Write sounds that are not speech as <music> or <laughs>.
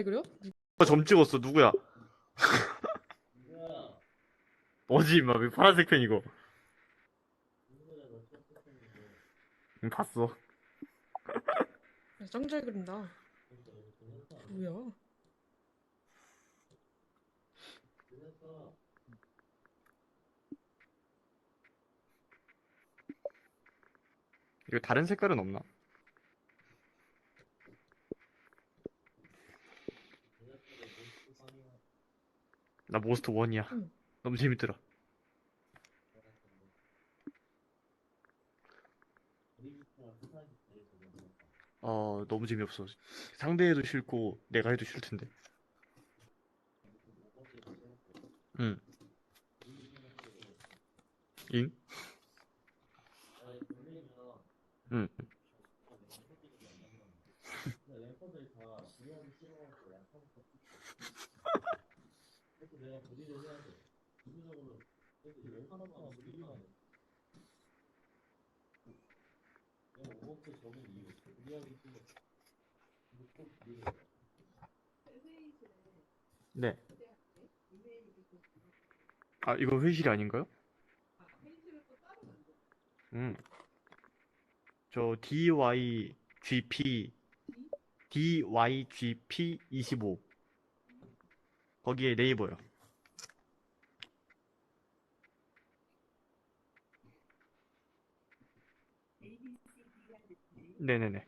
왜 그래요? 어, 점 찍었어 누구야? <laughs> 뭐지 임마 왜 파란색 펜이고 응 봤어 짱잘 그린다. 뭐야? 이거 다른 색깔은 없나? 나 모스트 원이야. 응. 너무 재밌더라. 어 너무 재미없어. 상대해도 싫고 내가 해도 싫을 텐데. 응. 잉? 응 <laughs> 네. 아, 이거 회의실이 아닌가요? 음. 저 DYGP DYGP 25 거기에 네이버요. 네네네.